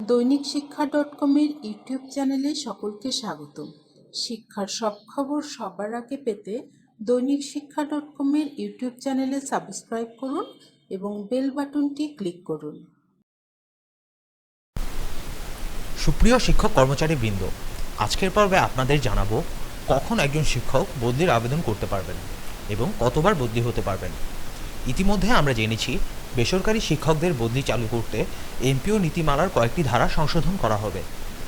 দৈনিক শিক্ষা ডট কমের ইউটিউব চ্যানেলে সকলকে স্বাগত শিক্ষার সব খবর সবার আগে পেতে দৈনিক শিক্ষা ডট কমের ইউটিউব চ্যানেলে সাবস্ক্রাইব করুন এবং বেল বাটনটি ক্লিক করুন। সুপ্রিয় শিক্ষক কর্মচারী বৃন্দ, আজকের পর্বে আপনাদের জানাব কখন একজন শিক্ষক বদলির আবেদন করতে পারবেন এবং কতবার বদলি হতে পারবেন। ইতিমধ্যে আমরা জেনেছি, বেসরকারি শিক্ষকদের বদলি চালু করতে এমপিও নীতিমালার কয়েকটি ধারা সংশোধন করা হবে।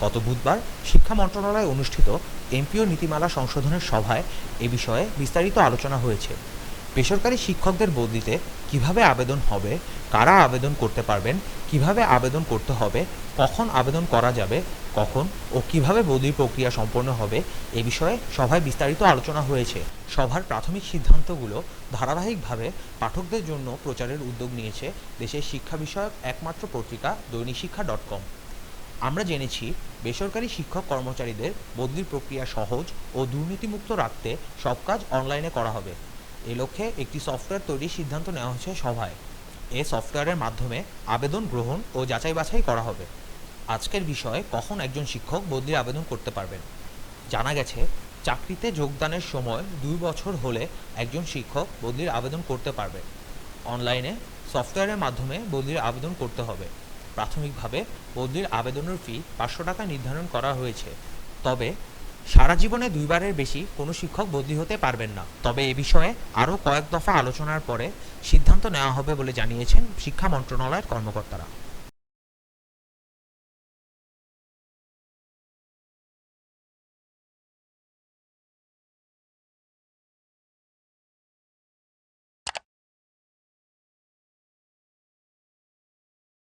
গত বুধবার শিক্ষা মন্ত্রণালয়ে অনুষ্ঠিত এমপিও নীতিমালা সংশোধনের সভায় এ বিষয়ে বিস্তারিত আলোচনা হয়েছে। বেসরকারি শিক্ষকদের বদলিতে কীভাবে আবেদন হবে, কারা আবেদন করতে পারবেন, কীভাবে আবেদন করতে হবে, কখন আবেদন করা যাবে, কখন ও কীভাবে বদলি প্রক্রিয়া সম্পন্ন হবে, এ বিষয়ে সভায় বিস্তারিত আলোচনা হয়েছে। সভার প্রাথমিক সিদ্ধান্তগুলো ধারাবাহিকভাবে পাঠকদের জন্য প্রচারের উদ্যোগ নিয়েছে দেশের শিক্ষা বিষয়ক একমাত্র পত্রিকা দৈনিক শিক্ষা ডট কম। আমরা জেনেছি, বেসরকারি শিক্ষক কর্মচারীদের বদলির প্রক্রিয়া সহজ ও দুর্নীতিমুক্ত রাখতে সব কাজ অনলাইনে করা হবে। এ লক্ষ্যে একটি সফটওয়্যার তৈরির সিদ্ধান্ত নেওয়া হয়েছে সভায়। এ সফটওয়্যারের মাধ্যমে আবেদন গ্রহণ ও যাচাই বাছাই করা হবে। আজকের বিষয়ে কখন একজন শিক্ষক বদলির আবেদন করতে পারবেন? জানা গেছে, চাকরিতে যোগদানের সময় দুই বছর হলে একজন শিক্ষক বদলির আবেদন করতে পারবে। অনলাইনে সফটওয়্যারের মাধ্যমে বদলির আবেদন করতে হবে। প্রাথমিকভাবে বদলির আবেদনের ফি পাঁচশো টাকা নির্ধারণ করা হয়েছে। তবে সারা জীবনে দুইবারের বেশি কোনো শিক্ষক বদলি হতে পারবেন না। তবে এ বিষয়ে আরও কয়েক দফা আলোচনার পরে সিদ্ধান্ত নেওয়া হবে বলে জানিয়েছেন শিক্ষা মন্ত্রণালয়ের কর্মকর্তারা।